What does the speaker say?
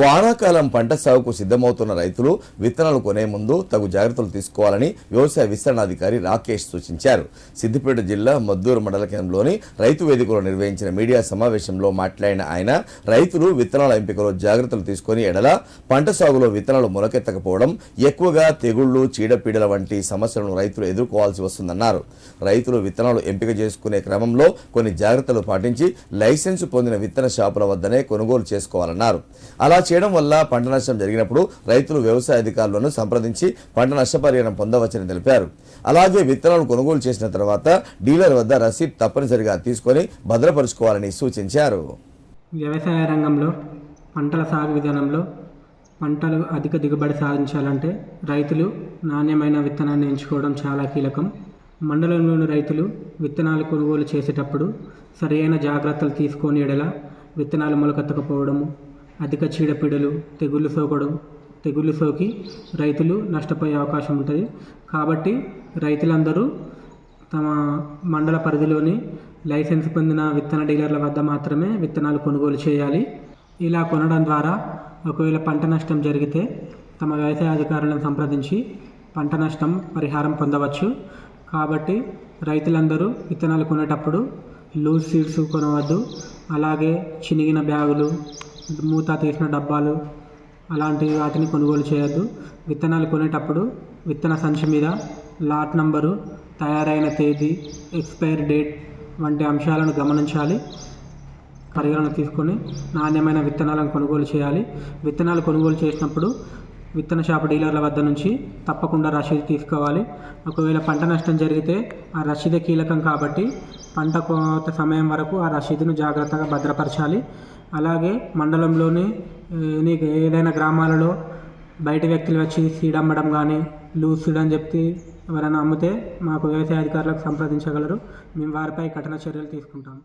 వానాకాలం పంట సాగుకు సిద్ధమవుతున్న రైతులు విత్తనాలు కొనే ముందు తగు జాగ్రత్తలు తీసుకోవాలని వ్యవసాయ విస్తరణాధికారి రాకేష్ సూచించారు. సిద్దిపేట జిల్లా మద్దూరు మండల కేంద్రంలోని రైతు వేదికలో నిర్వహించిన మీడియా సమావేశంలో మాట్లాడిన ఆయన రైతులు విత్తనాల ఎంపికలో జాగ్రత్తలు తీసుకొని ఎడల పంట సాగులో విత్తనాలు మొలకెత్తకపోవడం ఎక్కువగా తెగుళ్ళు చీడపీడల వంటి సమస్యలను రైతులు ఎదుర్కోవాల్సి వస్తుందన్నారు. రైతులు విత్తనాలు ఎంపిక చేసుకునే క్రమంలో కొన్ని జాగ్రత్తలు పాటించి లైసెన్స్ పొందిన విత్తన షాపుల వద్దనే కొనుగోలు చేసుకోవాలన్నారు. అలా చేయడం వల్ల పంట నష్టం జరిగినప్పుడు రైతులు వ్యవసాయ అధికారులను సంప్రదించి పంట నష్టపరిహారం పొందవచ్చని తెలిపారు. అలాగే విత్తనాలు కొనుగోలు చేసిన తర్వాత డీలర్ వద్ద రసీద్ తప్పనిసరిగా తీసుకొని భద్రపరుచుకోవాలని సూచించారు. వ్యవసాయ రంగంలో పంటల సాగు విధానంలో పంటలు అధిక దిగుబడి సాధించాలంటే రైతులు నాణ్యమైన విత్తనాన్ని ఎంచుకోవడం చాలా కీలకం. మండలంలోని రైతులు విత్తనాలు కొనుగోలు చేసేటప్పుడు సరైన జాగ్రత్తలు తీసుకొని ఎడల విత్తనాలు మొలకెత్తకపోవడము అధిక చీడపీడలు తెగుళ్ళు సోకడం తెగుళ్ళు సోకి రైతులు నష్టపోయే అవకాశం ఉంటుంది. కాబట్టి రైతులందరూ తమ మండల పరిధిలోని లైసెన్స్ పొందిన విత్తన డీలర్ల వద్ద మాత్రమే విత్తనాలు కొనుగోలు చేయాలి. ఇలా కొనడం ద్వారా ఒకవేళ పంట నష్టం జరిగితే తమ వ్యవసాయ అధికారులను సంప్రదించి పంట నష్టం పరిహారం పొందవచ్చు. కాబట్టి రైతులందరూ విత్తనాలు కొనేటప్పుడు లూజ్ సీడ్స్ కొనవద్దు. అలాగే చినిగిన బ్యాగులు మూత తీసిన డబ్బాలు అలాంటి వాటిని కొనుగోలు చేయొద్దు. విత్తనాలు కొనేటప్పుడు విత్తన సంచి మీద లాట్ నంబరు తయారైన తేదీ ఎక్స్పైర్ డేట్ వంటి అంశాలను గమనించాలి. పరిగణన తీసుకొని నాణ్యమైన విత్తనాలను కొనుగోలు చేయాలి. విత్తనాలు కొనుగోలు చేసినప్పుడు విత్తన షాపు డీలర్ల వద్ద నుంచి తప్పకుండా రసీదు తీసుకోవాలి. ఒకవేళ పంట నష్టం జరిగితే ఆ రసీదే కీలకం కాబట్టి పంట కోత సమయం వరకు ఆ రసీదును జాగ్రత్తగా భద్రపరచాలి. అలాగే మండలంలోని నీకు ఏదైనా గ్రామాలలో బయట వ్యక్తులు వచ్చి సీడ్ అమ్మడం కానీ లూజ్ సీడ్ అని చెప్పి ఎవరైనా అమ్మితే మాకు వ్యవసాయ అధికారులకు సంప్రదించగలరు. మేము వారిపై కఠిన చర్యలు తీసుకుంటాం